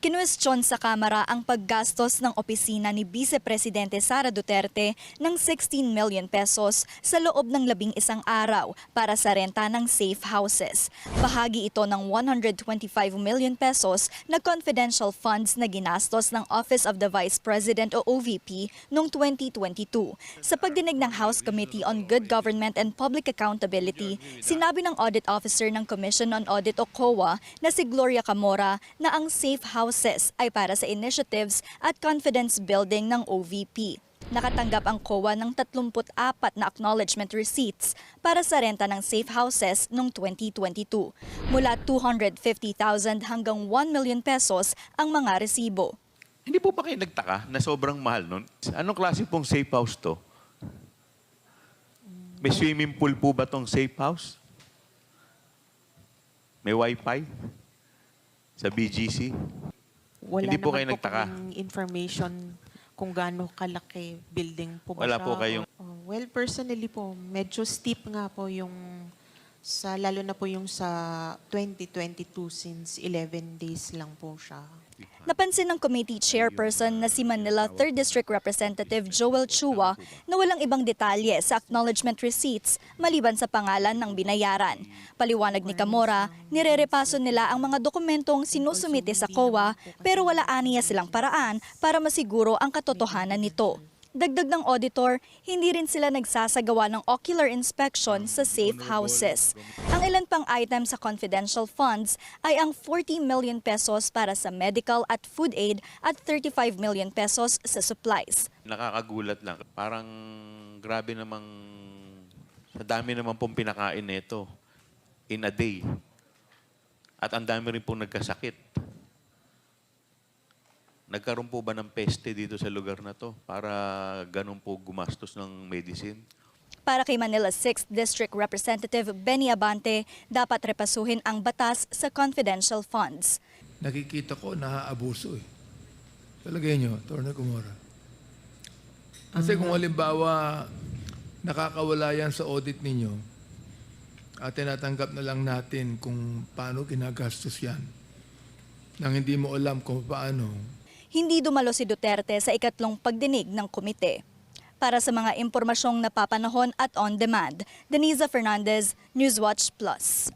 Kinwestiyon sa Kamara ang paggastos ng opisina ni Vice Presidente Sara Duterte ng 16 million pesos sa loob ng labing isang araw para sa renta ng safe houses. Bahagi ito ng 125 million pesos na confidential funds na ginastos ng Office of the Vice President o OVP noong 2022. Sa pagdinig ng House Committee on Good Government and Public Accountability, sinabi ng Audit Officer ng Commission on Audit o COA na si Gloria Camora na ang safe houses ay para sa initiatives at confidence building ng OVP. Nakatanggap ang COA ng 34 na acknowledgement receipts para sa renta ng safe houses noong 2022. Mula 250,000 hanggang 1 million pesos ang mga resibo. Hindi po ba kayo nagtaka na sobrang mahal nun? Anong klase pong safe house to? May swimming pool po ba tong safe house? May wifi? Sa BGC? Wala Hindi po naman kayo nagtaka? kaming information kung gaano kalaki building po ba Wala siya. po kayong- Oh, well, personally po, medyo steep nga po yung sa lalo na po yung sa 2022 since 11 days lang po siya. Napansin ng committee chairperson na si Manila 3rd District Representative Joel Chua na walang ibang detalye sa acknowledgement receipts maliban sa pangalan ng binayaran. Paliwanag ni Camora, nirerepaso nila ang mga dokumentong sinusumite sa COA pero wala aniya silang paraan para masiguro ang katotohanan nito. Dagdag ng auditor, hindi rin sila nagsasagawa ng ocular inspection sa safe houses. Ang ilan pang item sa confidential funds ay ang 40 million pesos para sa medical at food aid at 35 million pesos sa supplies. Nakakagulat lang. Parang grabe namang sa dami naman pong pinakain nito in a day. At ang dami rin pong nagkasakit. Nagkaroon po ba ng peste dito sa lugar na to para ganun po gumastos ng medicine? Para kay Manila 6th District Representative Benny Abante, dapat repasuhin ang batas sa confidential funds. nakikita ko naaabuso eh. Talagay nyo, Torne Kumora. Kasi kung halimbawa nakakawala yan sa audit ninyo at tinatanggap na lang natin kung paano ginagastos yan nang hindi mo alam kung paano, Hindi dumalo si Duterte sa ikatlong pagdinig ng komite. Para sa mga impormasyong napapanahon at on demand, Denisa Fernandez, Newswatch Plus.